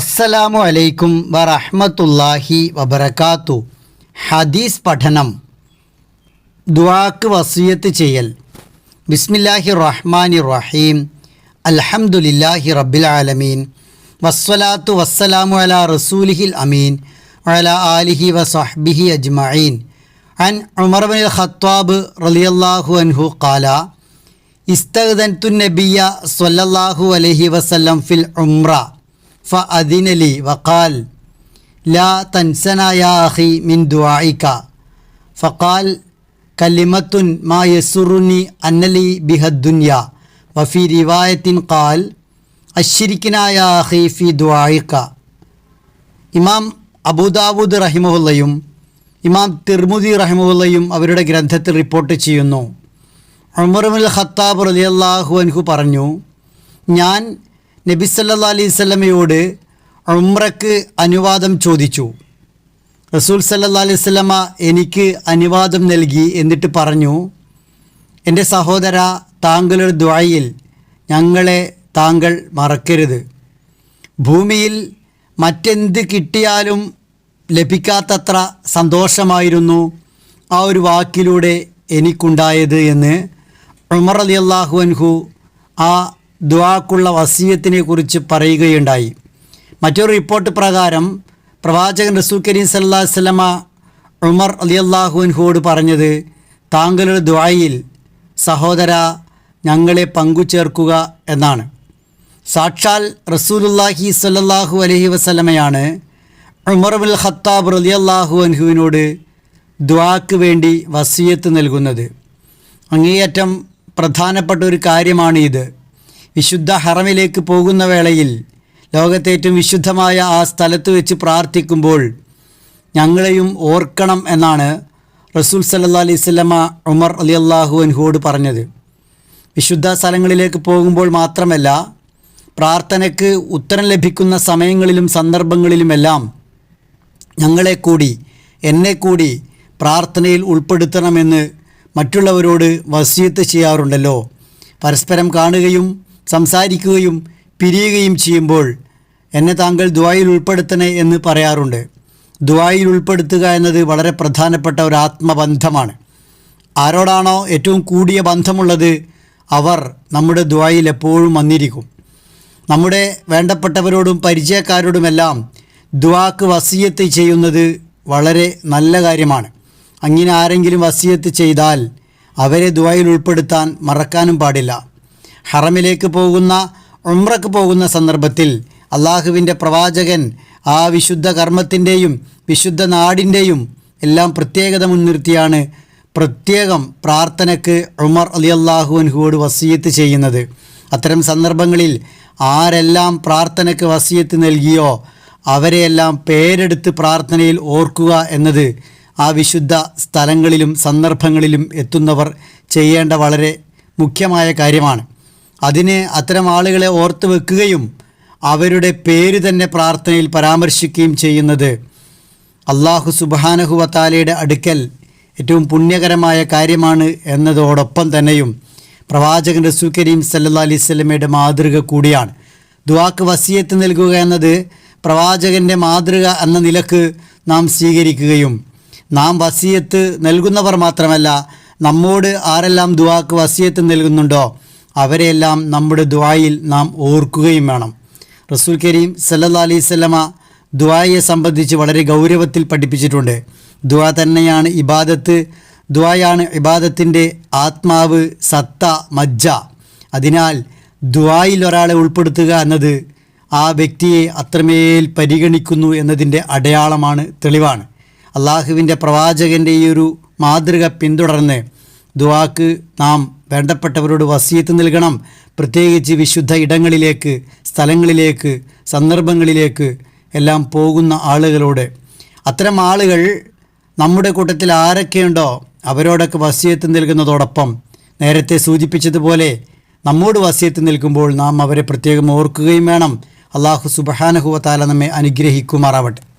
അസ്സലാമു അലൈക്കും വറഹ്മത്തുള്ളാഹി വബർക്കാത്തു ഹദീസ് പഠനം. ദുആക്ക് വസിയത്ത് ചെയ്യൽ. ബിസ്മില്ലാഹി റഹ്മാനി റഹീം. അൽഹംദുലില്ലാഹി റബ്ബിൽ ആലമീൻ. വസ്സലാത്തു വസ്സലാമു അലാ റസൂലിഹിൽ അമീൻ. വഅലാ ആലിഹി വസഹ്ബിഹി അജ്മഈൻ. അൻ ഉമർ ബിൻ ഖത്താബ് റളിയല്ലാഹു അൻഹു ഖാല. ഇസ്തഗ്ദൻതു നബിയ സ്വല്ലല്ലാഹു അലൈഹി വസല്ലം ഫിൽ ഉംറ. ഫഅദിനലി വഖാൽ ലാ തൻസനായാഹി മിൻ ദുആഇക. ഫഖാൽ കലിമത്തുൻ മാ യസുറുനി അന്നലി ബിഹദ്ദുന്യ വഫി റിവായത്തിൻ ഖാൽ അഷിരിക്കിനായാഹി ഫി ദുആഇക. ഇമാം അബൂദാവൂദ് റഹിമുള്ളയും ഇമാം തിർമുദി റഹിമുള്ളയും അവരുടെ ഗ്രന്ഥത്തിൽ റിപ്പോർട്ട് ചെയ്യുന്നു. ഉമർ ഉമർമുൽ ഖത്താബ് റലിയല്ലാഹു അൻഹു പറഞ്ഞു ഞാൻ നബി അലൈവല്ലമയോട് അലൈഹി സ്വലമയോട് ഉംറക്ക് അനുവാദം ചോദിച്ചു. റസൂൽ സല്ലാ അലൈഹി സ്വലമ എനിക്ക് അനുവാദം നൽകി എന്നിട്ട് പറഞ്ഞു എന്റെ സഹോദര താങ്കളുടെ ദ്വായിൽ ഞങ്ങളെ താങ്കൾ മറക്കരുത്. ഭൂമിയിൽ മറ്റെന്ത് കിട്ടിയാലും ലഭിക്കാത്തത്ര സന്തോഷമായിരുന്നു ആ ഒരു വാക്കിലൂടെ എനിക്കുണ്ടായത് എന്ന് ഉമർ അലി അള്ളാഹു അൻഹു ആ ദ്വാക്കുള്ള വസീയത്തിനെ കുറിച്ച് പറയുകയുണ്ടായി. മറ്റൊരു റിപ്പോർട്ട് പ്രകാരം പ്രവാചകൻ റസൂൽ കരീം സല്ലാ വല്ലമ ഉമർ അലി അള്ളാഹുവിൻഹുവോട് പറഞ്ഞത് താങ്കളുടെ ദ്വായിൽ സഹോദര ഞങ്ങളെ പങ്കുചേർക്കുക എന്നാണ്. സാക്ഷാൽ റസൂലുല്ലാഹി സല്ലാഹു അലഹി വസ്ലമയാണ് ഉമർ ബുൽ ഖത്താബ് റലി അള്ളാഹു അൻഹുവിനോട് ദ്വാക്ക് വേണ്ടി വസീയത്ത് നൽകുന്നത്. അങ്ങേയറ്റം പ്രധാനപ്പെട്ട ഒരു കാര്യമാണ് ഇത് വിശുദ്ധ ഹറമിലേക്ക് പോകുന്ന വേളയിൽ ലോകത്തേറ്റവും വിശുദ്ധമായ ആ സ്ഥലത്ത് വെച്ച് പ്രാർത്ഥിക്കുമ്പോൾ ഞങ്ങളെയും ഓർക്കണം എന്നാണ് റസൂൽ സല്ലാ അലൈഹി സ്വലമ ഉമർ അലി അള്ളാഹു അൻഹുവോട് പറഞ്ഞത്. വിശുദ്ധ സ്ഥലങ്ങളിലേക്ക് പോകുമ്പോൾ മാത്രമല്ല പ്രാർത്ഥനയ്ക്ക് ഉത്തരം ലഭിക്കുന്ന സമയങ്ങളിലും സന്ദർഭങ്ങളിലുമെല്ലാം ഞങ്ങളെ കൂടി എന്നെ കൂടി പ്രാർത്ഥനയിൽ ഉൾപ്പെടുത്തണമെന്ന് മറ്റുള്ളവരോട് വസീയത്ത് ചെയ്യാറുണ്ടല്ലോ. പരസ്പരം കാണുകയും സംസാരിക്കുകയും പിരിയുകയും ചെയ്യുമ്പോൾ എന്നെ താങ്കൾ ദ്വായിൽ ഉൾപ്പെടുത്തണേ എന്ന് പറയാറുണ്ട്. ദ്വായിൽ ഉൾപ്പെടുത്തുക എന്നത് വളരെ പ്രധാനപ്പെട്ട ഒരു ആത്മബന്ധമാണ്. ആരോടാണോ ഏറ്റവും കൂടിയ ബന്ധമുള്ളത് അവർ നമ്മുടെ ദ്വായിൽ എപ്പോഴും വന്നിരിക്കും. നമ്മുടെ വേണ്ടപ്പെട്ടവരോടും പരിചയക്കാരോടുമെല്ലാം ദ്വാക്ക് വസീയത്ത് ചെയ്യുന്നത് വളരെ നല്ല കാര്യമാണ്. അങ്ങനെ ആരെങ്കിലും വസീയത്ത് ചെയ്താൽ അവരെ ദ്വായിൽ ഉൾപ്പെടുത്താൻ മറക്കാനും പാടില്ല. ഹറമിലേക്ക് പോകുന്ന ഉംറക്ക് പോകുന്ന സന്ദർഭത്തിൽ അള്ളാഹുവിന്റെ പ്രവാചകൻ ആ വിശുദ്ധ കർമ്മത്തിന്റെയും വിശുദ്ധ നാടിന്റെയും എല്ലാം പ്രത്യേകത മുൻനിർത്തിയാണ് പ്രത്യേകം പ്രാർത്ഥനയ്ക്ക് ഉമർ അലി അള്ളാഹു അൻഹുവോട് വസീയത്ത് ചെയ്യുന്നത്. അത്തരം സന്ദർഭങ്ങളിൽ ആരെല്ലാം പ്രാർത്ഥനയ്ക്ക് വസീയത്ത് നൽകിയോ അവരെയെല്ലാം പേരെടുത്ത് പ്രാർത്ഥനയിൽ ഓർക്കുക എന്നത് ആ വിശുദ്ധ സ്ഥലങ്ങളിലും സന്ദർഭങ്ങളിലും എത്തുന്നവർ ചെയ്യേണ്ട വളരെ മുഖ്യമായ കാര്യമാണ്. അതിന് അത്തരം ആളുകളെ ഓർത്ത് വെക്കുകയും അവരുടെ പേര് തന്നെ പ്രാർത്ഥനയിൽ പരാമർശിക്കുകയും ചെയ്യുന്നത് അള്ളാഹു സുബാനഹുവത്താലയുടെ അടുക്കൽ ഏറ്റവും പുണ്യകരമായ കാര്യമാണ് എന്നതോടൊപ്പം തന്നെയും പ്രവാചകൻ റസൂ കരീം സല്ലാ അലൈഹി സ്വലമയുടെ മാതൃക കൂടിയാണ്. ദുവാക്ക് വസിയത്ത് നൽകുക എന്നത് പ്രവാചകന്റെ മാതൃക എന്ന നിലയ്ക്ക് നാം സ്വീകരിക്കുകയും നാം വസിയത്ത് നൽകുന്നവർ മാത്രമല്ല നമ്മോട് ആരെല്ലാം ദുവാക്ക് വസിയത്ത് നൽകുന്നുണ്ടോ അവരെയെല്ലാം നമ്മുടെ ദ്വായിൽ നാം ഓർക്കുകയും വേണം. റസൂൽ കരീം സല്ലാ അലൈഹി സ്വലമ ദ്വായെ സംബന്ധിച്ച് വളരെ ഗൗരവത്തിൽ പഠിപ്പിച്ചിട്ടുണ്ട്. ദ്വാ തന്നെയാണ് ഇബാദത്ത് ദ്വായാണ് ഇബാദത്തിന്റെ ആത്മാവ് സത്ത മജ്ജ. അതിനാൽ ദ്വായിൽ ഒരാളെ ഉൾപ്പെടുത്തുക എന്നത് ആ വ്യക്തിയെ അത്രമേൽ പരിഗണിക്കുന്നു എന്നതിന്റെ അടയാളമാണ് തെളിവാണ്. അള്ളാഹുവിന്റെ പ്രവാചകന്റെ ഈ ഒരു മാതൃക പിന്തുടർന്ന് ദുവാക്ക് നാം വേണ്ടപ്പെട്ടവരോട് വസീയത്ത് നൽകണം. പ്രത്യേകിച്ച് വിശുദ്ധ ഇടങ്ങളിലേക്ക് സ്ഥലങ്ങളിലേക്ക് സന്ദർഭങ്ങളിലേക്ക് എല്ലാം പോകുന്ന ആളുകളോട്. അത്തരം ആളുകൾ നമ്മുടെ കൂട്ടത്തിൽ ആരൊക്കെയുണ്ടോ അവരോടൊക്കെ വസീയത്ത് നൽകുന്നതോടൊപ്പം നേരത്തെ സൂചിപ്പിച്ചതുപോലെ നമ്മോട് വസീയത്ത് നിൽക്കുമ്പോൾ നാം അവരെ പ്രത്യേകം ഓർക്കുകയും വേണം. അള്ളാഹു സുബഹാനഹുവ താല നമ്മെ അനുഗ്രഹിക്കുമാറാവട്ടെ.